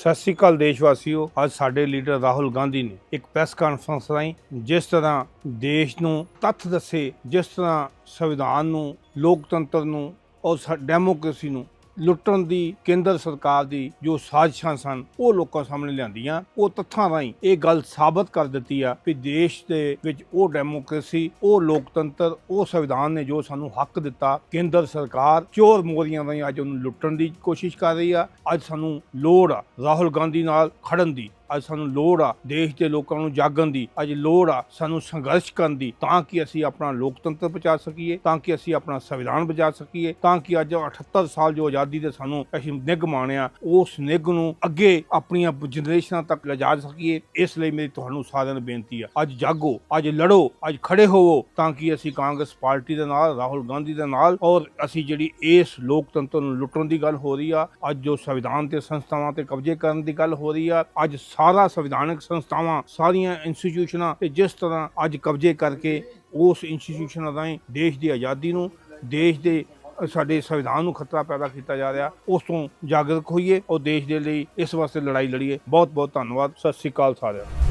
ਸਤਿ ਸ੍ਰੀ ਅਕਾਲ ਦੇਸ਼ ਵਾਸੀਓ ਅੱਜ ਸਾਡੇ ਲੀਡਰ ਰਾਹੁਲ ਗਾਂਧੀ ਨੇ ਇੱਕ ਪ੍ਰੈਸ ਕਾਨਫਰੰਸ ਰਾਹੀਂ ਜਿਸ ਤਰ੍ਹਾਂ ਦੇਸ਼ ਨੂੰ ਤੱਥ ਦੱਸੇ, ਜਿਸ ਤਰ੍ਹਾਂ ਸੰਵਿਧਾਨ ਨੂੰ, ਲੋਕਤੰਤਰ ਨੂੰ ਔਰ ਡੈਮੋਕ੍ਰੇਸੀ ਨੂੰ ਲੁੱਟਣ ਦੀ, ਕੇਂਦਰ ਸਰਕਾਰ ਦੀ ਜੋ ਸਾਜ਼ਿਸ਼ਾਂ ਸਨ, ਉਹ ਲੋਕਾਂ ਸਾਹਮਣੇ ਲਿਆਂਦੀਆਂ। ਉਹ ਤੱਥਾਂ ਰਾਹੀਂ ਇਹ ਗੱਲ ਸਾਬਤ ਕਰ ਦਿੱਤੀ ਆ ਕਿ ਦੇਸ਼ ਦੇ ਵਿੱਚ ਉਹ ਡੈਮੋਕ੍ਰੇਸੀ, ਉਹ ਲੋਕਤੰਤਰ, ਉਹ ਸੰਵਿਧਾਨ ਨੇ ਜੋ ਸਾਨੂੰ ਹੱਕ ਦਿੱਤਾ, ਕੇਂਦਰ ਸਰਕਾਰ ਚੋਰ ਮੋਰੀਆਂ ਰਾਹੀਂ ਅੱਜ ਉਹਨੂੰ ਲੁੱਟਣ ਦੀ ਕੋਸ਼ਿਸ਼ ਕਰ ਰਹੀ ਆ। ਅੱਜ ਸਾਨੂੰ ਲੋੜ ਆ ਰਾਹੁਲ ਗਾਂਧੀ ਨਾਲ ਖੜਨ ਦੀ। ਅੱਜ ਸਾਨੂੰ ਲੋੜ ਆ ਦੇਸ਼ ਦੇ ਲੋਕਾਂ ਨੂੰ ਜਾਗਣ ਦੀ, ਅੱਜ ਲੋੜ ਆ ਸਾਨੂੰ ਸੰਘਰਸ਼ ਕਰਨ ਦੀ, ਤਾਂ ਕਿ ਅਸੀਂ ਆਪਣਾ ਲੋਕਤੰਤਰ ਬਚਾ ਸਕੀਏ, ਤਾਂ ਕਿ ਅਸੀਂ ਆਪਣਾ ਸੰਵਿਧਾਨ ਬਚਾ ਸਕੀਏ, ਤਾਂ ਕਿ ਅੱਜ 78 ਸਾਲ ਜੋ ਆਜ਼ਾਦੀ ਦੇ ਸਾਨੂੰ ਅਸੀਂ ਨਿੱਘ ਮਾਣਿਆ, ਉਸ ਨਿੱਘ ਨੂੰ ਅੱਗੇ ਆਪਣੀਆਂ ਜਨਰੇਸ਼ਨਾਂ ਤੱਕ ਲਿਜਾ ਸਕੀਏ, ਇਸ ਲਈ ਮੇਰੀ ਤੁਹਾਨੂੰ ਸਾਰਿਆਂ ਨੂੰ ਬੇਨਤੀ ਆ, ਅੱਜ ਜਾਗੋ, ਅੱਜ ਲੜੋ, ਅੱਜ ਖੜੇ ਹੋਵੋ, ਤਾਂ ਕਿ ਅਸੀਂ ਕਾਂਗਰਸ ਪਾਰਟੀ ਦੇ ਨਾਲ, ਰਾਹੁਲ ਗਾਂਧੀ ਦੇ ਨਾਲ, ਔਰ ਅਸੀਂ ਜਿਹੜੀ ਇਸ ਲੋਕਤੰਤਰ ਨੂੰ ਲੁੱਟਣ ਦੀ ਗੱਲ ਹੋ ਰਹੀ ਆ, ਅੱਜ ਜੋ ਸੰਵਿਧਾਨ ਤੇ ਸੰਸਥਾਵਾਂ ਤੇ ਕਬਜ਼ੇ ਕਰਨ ਦੀ ਗੱਲ ਹੋ ਰਹੀ ਆ, ਅੱਜ ਸਾਰਾ ਸੰਵਿਧਾਨਕ ਸੰਸਥਾਵਾਂ, ਸਾਰੀਆਂ ਇੰਸਟੀਟਿਊਸ਼ਨਾਂ ਤੇ ਜਿਸ ਤਰ੍ਹਾਂ ਅੱਜ ਕਬਜ਼ੇ ਕਰਕੇ ਉਸ ਇੰਸਟੀਟਿਊਸ਼ਨਾਂ ਰਾਹੀਂ ਦੇਸ਼ ਦੀ ਆਜ਼ਾਦੀ ਨੂੰ, ਦੇਸ਼ ਦੇ ਸਾਡੇ ਸੰਵਿਧਾਨ ਨੂੰ ਖਤਰਾ ਪੈਦਾ ਕੀਤਾ ਜਾ ਰਿਹਾ, ਉਸ ਤੋਂ ਜਾਗਰੂਕ ਹੋਈਏ ਔਰ ਦੇਸ਼ ਦੇ ਲਈ ਇਸ ਵਾਸਤੇ ਲੜਾਈ ਲੜੀਏ। ਬਹੁਤ ਬਹੁਤ ਧੰਨਵਾਦ। ਸਤਿ ਸ੍ਰੀ ਅਕਾਲ ਸਾਰਿਆਂ ਨੂੰ।